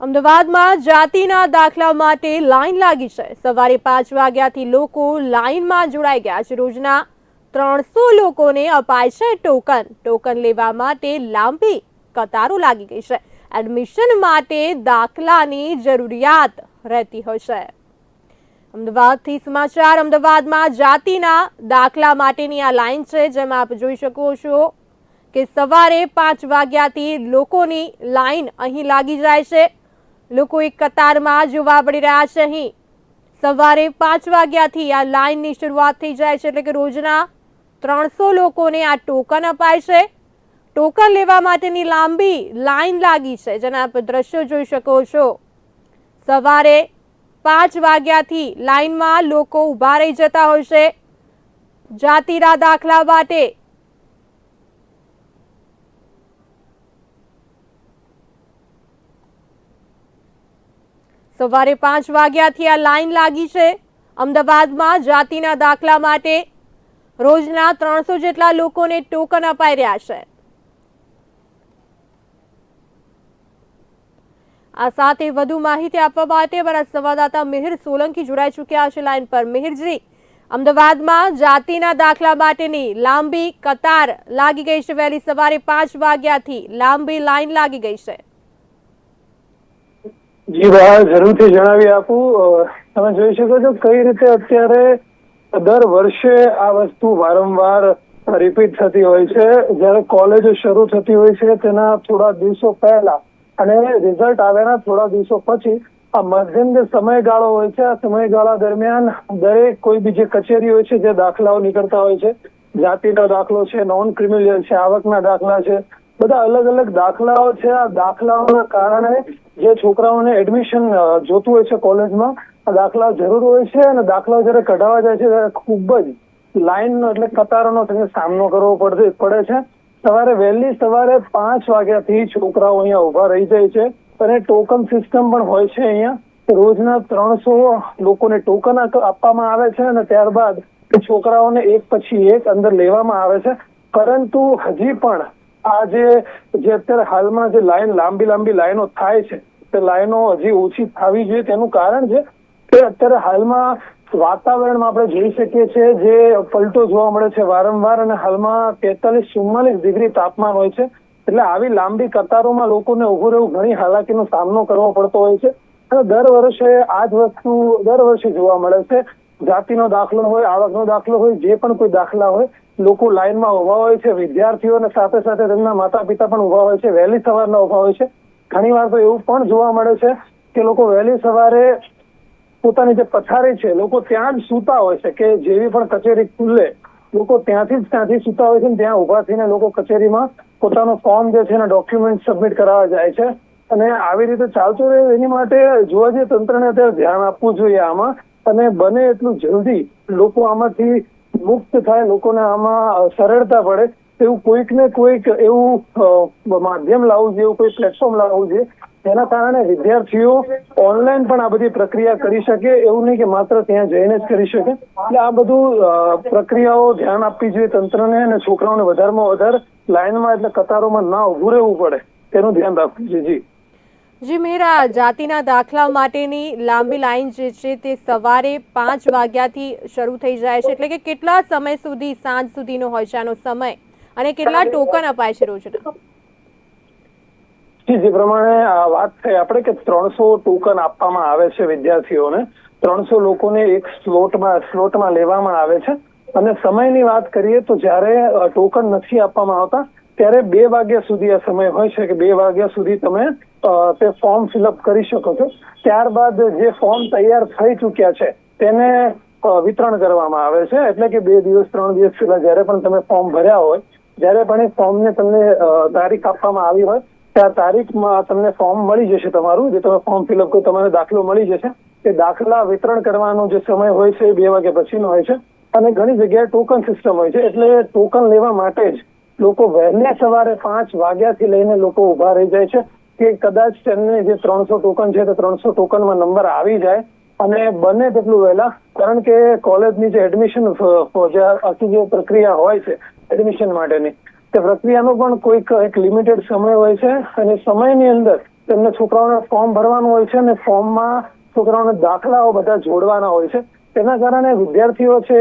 અમદાવાદમાં જાતિના દાખલા માટે લાઈન લાગી છે. સવારે પાંચ વાગ્યાથી લોકો લાઈનમાં જોડાઈ ગયા છે. રોજના ત્રણસો લોકોને અપાય છે ટોકન. ટોકન લેવા માટે લાંબી કતારો લાગી ગઈ છે. એડમિશન માટે દાખલાની જરૂરિયાત રહેતી હોય છે. અમદાવાદથી સમાચાર, અમદાવાદમાં જાતિના દાખલા માટેની આ લાઈન છે, જેમાં આપ જોઈ શકો છો કે સવારે પાંચ વાગ્યાથી લોકોની લાઈન અહીં લાગી જાય છે. લોકો એક કતારમાં જોવા પડી રહ્યા છે અહીં. સવારે પાંચ વાગ્યાથી આ લાઇનની શરૂઆત થઈ જાય છે એટલે કે રોજના ત્રણસો લોકોને આ ટોકન અપાય છે. ટોકન લેવા માટેની લાંબી લાઈન લાગી છે, જેના આપ દ્રશ્યો જોઈ શકો છો. સવારે પાંચ વાગ્યાથી લાઇનમાં લોકો ઊભા રહી જતા હોય છે. જાતિના દાખલા માટે સવારે પાંચ વાગ્યાથી આ લાઇન લાગી છે. અમદાવાદમાં જાતિના દાખલા માટે રોજના ત્રણસો જેટલા લોકોને ટોકન અપાઈ રહ્યા છે. આ સાથે વધુ માહિતી આપવા માટે અમારા સંવાદદાતા મિહિર સોલંકી જોડાઈ ચૂક્યા છે લાઇન પર. મિહિરજી, અમદાવાદમાં જાતિના દાખલા માટેની લાંબી કતાર લાગી ગઈ છે. વહેલી સવારે પાંચ વાગ્યાથી લાંબી લાઇન લાગી ગઈ છે. જી બા જરૂરથી જણાવી આપું. તમે જોઈ શકો છો કઈ રીતે અત્યારે દર વર્ષે આ વસ્તુ વારંવાર રિપીટ થતી હોય છે. જ્યારે કોલેજો શરૂ થતી હોય છે, તેના થોડા દિવસો પહેલા. અને રિઝલ્ટ આવ્યાના થોડા દિવસો પછી આ મધ્યમ જે સમયગાળો હોય છે. આ સમયગાળા દરમિયાન દરેક કોઈ બી જે કચેરી હોય છે, જે દાખલાઓ નીકળતા હોય છે. જાતિનો દાખલો છે નોન ક્રિમિનલ છે, આવકના દાખલા છે. બધા અલગ અલગ દાખલાઓ છે. આ દાખલાઓના કારણે જે છોકરાઓને એડમિશન જોતું હોય છે કોલેજમાં, આ દાખલા જરૂર હોય છે અને દાખલાઓ જ્યારે કઢાવવા જાય છે ત્યારે ખૂબ જ લાઈનનો એટલે કતારોનો સામનો કરવો પડે પડે છે. સવારે વહેલી સવારે પાંચ વાગ્યાથી છોકરાઓ અહીંયા ઊભા રહી જાય છે અને ટોકન સિસ્ટમ પણ હોય છે અહીંયા. રોજના ત્રણસો લોકોને ટોકન આપવામાં આવે છે અને ત્યારબાદ છોકરાઓને એક પછી એક અંદર લેવામાં આવે છે. પરંતુ હજી પણ આ જે જે અત્યારે હાલમાં જે લાઈન, લાંબી લાંબી લાઈનો થાય છે, તે લાઈનો હજી ઓછી થવી જોઈએ તેનું કારણ છે કે અત્યારે હાલમાં વાતાવરણમાં આપણે જોઈ શકીએ છીએ જે પલટો જોવા મળે છે વારંવાર અને હાલમાં તેતાલીસ, ચુમ્માલીસ ડિગ્રી તાપમાન હોય છે. એટલે આવી લાંબી કતારોમાં લોકોને ઉભું રહેવું ઘણી હાલાકીનો સામનો કરવો પડતો હોય છે. અને દર વર્ષે આ જ વસ્તુ દર વર્ષે જોવા મળે છે. જાતિનો દાખલો હોય, આવકનો દાખલો હોય, જે પણ કોઈ દાખલા હોય લોકો લાઇનમાં ઊભા હોય છે, વિદ્યાર્થીઓને સાથે સાથે તેમના માતા પિતા પણ ઊભા હોય છે, વહેલી સવારના ઊભા હોય છે. ઘણી વાર તો એવું પણ જોવા મળે છે કે લોકો વહેલી સવારે પોતાની જે પથારી છે, લોકો ત્યાં જ સૂતા હોય છે કે જેવી પણ કચેરી ખુલ્લે લોકો ત્યાંથી જ ત્યાંથી સૂતા હોય છે ને ત્યાં ઊભા થઈને લોકો કચેરીમાં પોતાનો ફોર્મ જે છે એના ડોક્યુમેન્ટ સબમિટ કરાવવા જાય છે. અને આવી રીતે ચાલતું રહે એની માટે જોવા જઈએ તંત્રને અત્યારે ધ્યાન આપવું જોઈએ આમાં. અને બને એટલું જલ્દી લોકો આમાંથી મુક્ત થાય, લોકોને આમાં સરળતા પડે. તેવું કોઈક ને કોઈક એવું માધ્યમ લાવવું જોઈએ, એવું કોઈ પ્લેટફોર્મ લાવવું જોઈએ. જેના કારણે વિદ્યાર્થીઓ ઓનલાઈન પણ આ બધી પ્રક્રિયા કરી શકે. એવું નહીં કે માત્ર ત્યાં જઈને જ કરી શકે. એટલે આ બધું પ્રક્રિયાઓ ધ્યાન આપવી જોઈએ તંત્રને અને છોકરાઓને વધારેમાં વધારે લાઇનમાં એટલે કતારોમાં ના ઉભું રહેવું પડે. તેનું ધ્યાન રાખવું જોઈએ. જી. જી મેરા જાતિના દાખલા માટેની લાંબી લાઈન જે છે તે સવારે પાંચ વાગ્યાથી શરૂ થઈ જાય છે. એટલે કે કેટલા સમય સુધી સાંજ સુધીનો હોય છે આનો સમય? અને કેટલા ટોકન અપાય છે રોજના? જે પ્રમાણે વાત થઈ આપણે કે ત્રણસો ટોકન આપવામાં આવે છે વિદ્યાર્થીઓને. ત્રણસો લોકોને એક સ્લોટમાં સ્લોટમાં લેવામાં આવે છે. અને સમયની વાત કરીએ તો જ્યારે ટોકન નથી આપવામાં આવતા ત્યારે બે વાગ્યા સુધી આ સમય હોય છે કે બે વાગ્યા સુધી તમે તે ફોર્મ ફિલઅપ કરી શકો છો. ત્યારબાદ જે ફોર્મ તૈયાર થઈ ચૂક્યા છે, તેને વિતરણ કરવામાં આવે છે. એટલે કે બે દિવસ, ત્રણ દિવસ પહેલા જ્યારે પણ તમે ફોર્મ ભર્યા હોય, જ્યારે પણ એ ફોર્મને તમને તારીખ આપવામાં આવી હોય, ત્યાં તારીખમાં તમને ફોર્મ મળી જશે તમારું. જે તમે ફોર્મ ફિલઅપ કરો તમારે દાખલો મળી જશે. એ દાખલા વિતરણ કરવાનો જે સમય હોય છે એ બે વાગ્યા પછીનો હોય છે. અને ઘણી જગ્યાએ ટોકન સિસ્ટમ હોય છે. એટલે ટોકન લેવા માટે જ લોકો વહેલી સવારે પાંચ વાગ્યાથી લઈને લોકો ઊભા રહી જાય છે કે કદાચ તેમને જે ત્રણસો ટોકન છે તે ત્રણસો ટોકનમાં નંબર આવી જાય અને બને તેટલું વહેલા, કારણ કે કોલેજની જે એડમિશન જે જે પ્રક્રિયા હોય છે, એડમિશન માટેની, તે પ્રક્રિયાનો પણ કોઈક એક લિમિટેડ સમય હોય છે અને સમયની અંદર તેમને છોકરાઓને ફોર્મ ભરવાનું હોય છે અને ફોર્મમાં છોકરાઓને દાખલાઓ બધા જોડવાના હોય છે. તેના કારણે વિદ્યાર્થીઓ છે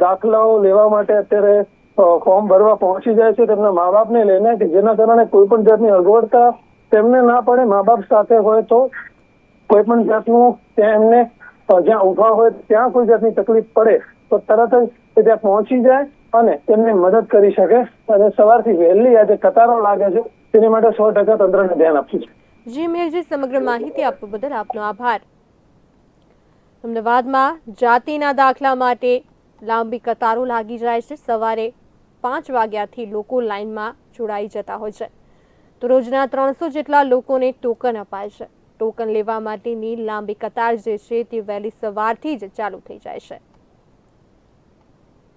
દાખલાઓ લેવા માટે અત્યારે ફોર્મ ભરવા પહોંચી જાય છે તેમના મા બાપને લઈને કે જેના કારણે કોઈ પણ જાતની અગવડતા તેમને ના પડે મા બાપ સાથે હોય તો કોઈ પણ જાતનું ત્યાં જ્યાં ઊભા હોય ત્યાં કોઈ જાતની તકલીફ પડે, તો તરત જ તે ત્યાં પહોંચી જાય અને તેમને મદદ કરી શકે અને સવારથી વહેલી આજે કતારો લાગે છે, તેની માટે સો ટકા તંત્રને ધ્યાન આપ્યું છે. જી, મેરજી, સમગ્ર માહિતી આપવા બદલ આપનો આભાર. અમદાવાદમાં જાતિના દાખલા માટે લાંબી કતારો લાગી જાય છે. સવારે પાંચ વાગ્યાથી લોકો લાઇનમાં જોડાઈ જતા હોય છે. તો રોજના ત્રણસો જેટલા લોકોને ટોકન અપાય છે. ટોકન લેવા માટેની લાંબી કતાર જે છે તે વહેલી સવારથી જ ચાલુ થઈ જાય છે.